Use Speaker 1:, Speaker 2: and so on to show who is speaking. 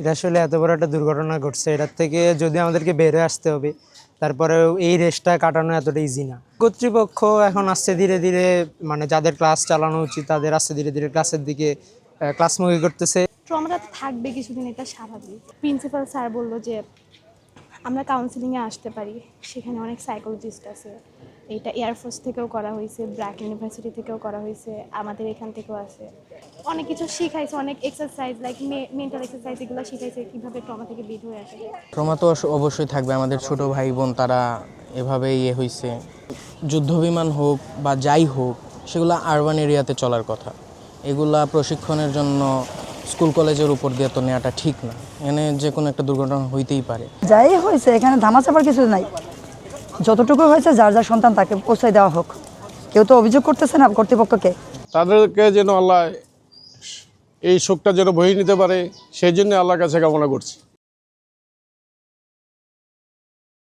Speaker 1: এটা আসলে এত বড় একটা দুর্ঘটনা ঘটছে। এটার থেকে যদি আমাদেরকে বের হয়ে আসতে হবে তারপরে এই রেসটা কাটানো এতটা ইজি না। কর্তৃপক্ষ এখন আসছে ধীরে ধীরে মানে যাদের ক্লাস চালানো উচিত, তাদের আসছে ধীরে ধীরে ক্লাসের দিকে ক্লাসমুখী করতেছে।
Speaker 2: ট্রমাটা তো থাকবে কিছুদিন, এটা স্বাভাবিক। প্রিন্সিপাল স্যার বলল যে, আমরা কাউন্সিলিংয়ে আসতে পারি। সেখানে অনেক সাইকোলজিস্ট আছে। এটা এয়ারফোর্স থেকেও করা হয়েছে ব্র্যাক ইউনিভার্সিটি থেকেও করা হয়েছে, আমাদের এখান থেকেও আছে। অনেক কিছু শিখাইছে অনেক এক্সারসাইজ লাইক মেন্টাল এক্সারসাইজ এগুলো শিখাইছে কীভাবে ট্রমা থেকে বের হয়ে আসে।
Speaker 3: ট্রমা তো অবশ্যই থাকবে আমাদের ছোট ভাই বোন তারা এভাবে ইয়ে হয়েছে যুদ্ধ বিমান হোক বা যাই হোক সেগুলো আরবান এরিয়াতে চলার কথা। এগুলা প্রশিক্ষণের জন্য স্কুল কলেজের উপর দিয়ে তো নেওয়াটা ঠিক না। এখানে যে কোনো একটা দুর্ঘটনা হইতেই পারে।
Speaker 4: যাই হয়েছে এখানে ধামা চাপার কিছু নাই। যতটুকু হয়েছে যার যার সন্তান তাকে পৌঁছায় দেওয়া হোক। কেউ তো অভিযোগ করতেছে না কর্তৃপক্ষকে।
Speaker 5: তাদেরকে যেন আল্লাহ এই শোকটা যেন বয়ে নিতে পারে সেই জন্য আল্লাহর কাছে কামনা করছি।